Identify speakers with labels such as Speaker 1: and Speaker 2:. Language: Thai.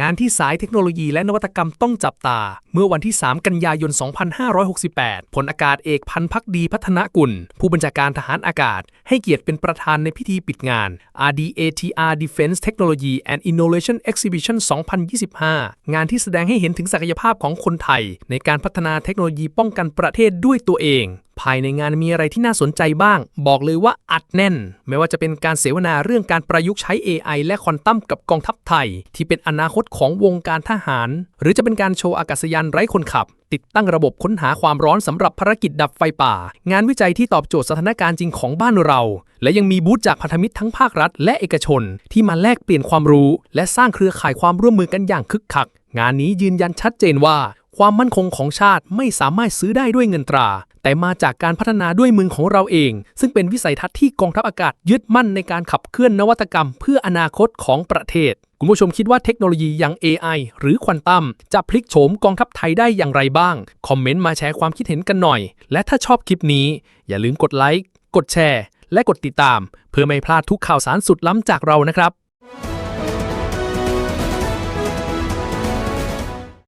Speaker 1: งานที่สายเทคโนโลยีและนวัตกรรมต้องจับตา เมื่อวันที่ 3 กันยายน 2568 พลอากาศเอกพันพักดีพัฒนกุล ผู้บัญชาการทหารอากาศ ให้เกียรติเป็นประธานในพิธีปิดงาน RDATR Defense Technology and Innovation Exhibition 2025 งานที่แสดงให้เห็นถึงศักยภาพของคนไทย ในการพัฒนาเทคโนโลยีป้องกันประเทศด้วยตัวเองภายในงานมีอะไรที่น่าสนใจบ้าง บอกเลยว่าอัดแน่น ไม่ว่าจะเป็นการเสวนาเรื่องการประยุกต์ใช้ AI และควอนตัมกับกองทัพไทย ที่เป็นอนาคตของวงการทหาร หรือจะเป็นการโชว์อากาศยานไร้คนขับ ติดตั้งระบบค้นหาความร้อนสำหรับภารกิจดับไฟป่า งานวิจัยที่ตอบโจทย์สถานการณ์จริงของบ้านเรา และยังมีบูธจากพันธมิตรทั้งภาครัฐ และเอกชน ที่มาแลกเปลี่ยนความรู้ และสร้างเครือข่ายความร่วมมือกันอย่างคึกคัก งานนี้ยืนยันชัดเจนว่า ความมั่นคงของชาติไม่สามารถซื้อได้ด้วยเงินตรา แต่มาจากการพัฒนาด้วยมือของเราเอง ซึ่งเป็นวิสัยทัศน์ที่กองทัพอากาศยึดมั่นในการขับเคลื่อนนวัตกรรม เพื่ออนาคตของประเทศ คุณผู้ชมคิดว่าเทคโนโลยีอย่าง AI หรือควอนตัมจะพลิกโฉมกองทัพไทยได้อย่างไรบ้าง คอมเมนต์มาแชร์ความคิดเห็นกันหน่อย และถ้าชอบคลิปนี้ อย่าลืมกดไลค์กดแชร์ และกดติดตาม เพื่อไม่พลาดทุกข่าวสารสุดล้ำจากเรานะครับ